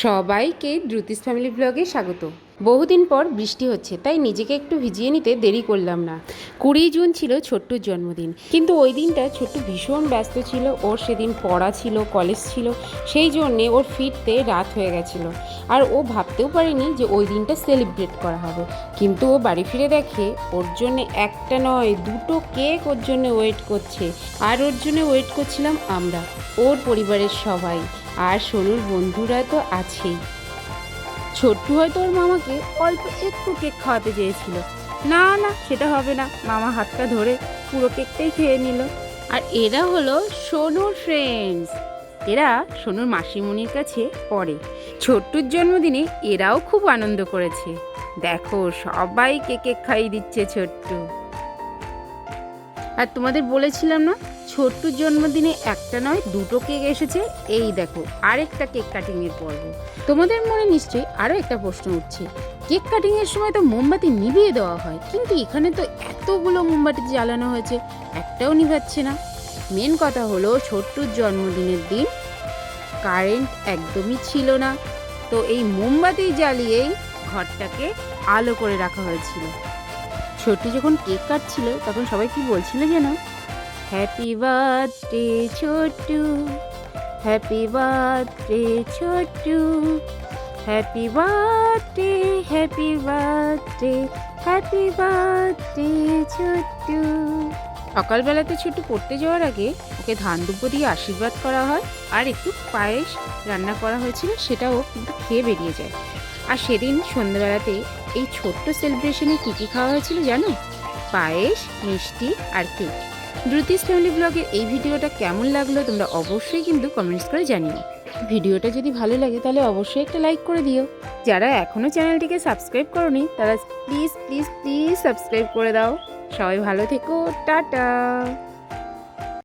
সবাইকে দ্রুতিস ফ্যামিলি ব্লগে স্বাগত। বহুদিন পর বৃষ্টি হচ্ছে, তাই নিজেকে একটু ভিজিয়ে নিতে দেরি করলাম না। কুড়ি জুন ছিল ছোট্টুর জন্মদিন, কিন্তু ওই দিনটা ছোট্টু ভীষণ ব্যস্ত ছিল, ওর সেদিন পড়া ছিল, কলেজ ছিল, সেই জন্যে ওর ফিরতে রাত হয়ে গেছিল। আর ও ভাবতেও পারেনি যে ওই দিনটা সেলিব্রেট করা হবে, কিন্তু ও বাড়ি ফিরে দেখে ওর জন্য একটা নয়, দুটো কেক ওর জন্য ওয়েট করছে, আর ওর জন্য ওয়েট করছিলাম আমরা, ওর পরিবারের সবাই, আর সোনুর বন্ধুরা তো আছেই। ছোট্টু হয়তো ওর মামাকে অল্প একটু কেক খাওয়াতে চেয়েছিল। না না, সেটা হবে না। মামা হাতটা ধরে পুরো কেকটাই খেয়ে নিল। আর এরা হলো সোনুর ফ্রেন্ডস এরা সোনুর মাসিমণির কাছে পড়ে। ছোট্টুর জন্মদিনে এরাও খুব আনন্দ করেছে। দেখো সবাইকে কেক খাইয়ে দিচ্ছে ছোট্টু। আর তোমাদের বলেছিলাম না ছোট্টুর জন্মদিনে একটা নয়, দুটো কেক এসেছে। এই দেখো, আরেকটা কেক কাটিং এর পর্ব। তোমাদের মনে নিশ্চয়ই আরও একটা প্রশ্ন উঠছে। কেক কাটিং এর সময় তো মোমবাতি নিভিয়ে দেওয়া হয়, কিন্তু এখানে তো এতগুলো মোমবাতি জ্বালানো হয়েছে, একটাও নিভাচ্ছে না। মেন কথা হলো ছোট্টুর জন্মদিনের দিন কারেন্ট একদমই ছিল না। তো এই মোমবাতি জ্বালিয়েই ঘরটাকে আলো করে রাখা হয়েছিল। ছোট্টু যখন কেক কাটছিল, তখন সবাই কি বলছিল যেন happy birthday Chhottu happy birthday Chhottu happy birthday happy birthday happy birthday Chhottu. সকালবেলাতে ছোট্টু পড়তে যাওয়ার আগে ওকে ধান দুব্বো দিয়ে আশীর্বাদ করা হয় আর একটু পায়েস রান্না করা হয়েছিল সেটাও কিন্তু খেয়ে বেরিয়ে যায়। আর সেদিন সন্ধ্যাবেলাতে এই ছোট্ট সেলিব্রেশনে কী কী খাওয়া হয়েছিল জানো? পায়েস, মিষ্টি আর কেক। দ্রুতিস ফ্যামিলি ব্লগের এই ভিডিওটা কেমন লাগল তোমরা অবশ্যই কিন্তু কমেন্টস করে জানিও। ভিডিওটা যদি ভালো লাগে তাহলে অবশ্যই একটা লাইক করে দিও। যারা এখনও চ্যানেলটিকে সাবস্ক্রাইব করনি তারা প্লিজ প্লিজ প্লিজ সাবস্ক্রাইব করে দাও। সবাই ভালো থেকো টাটা।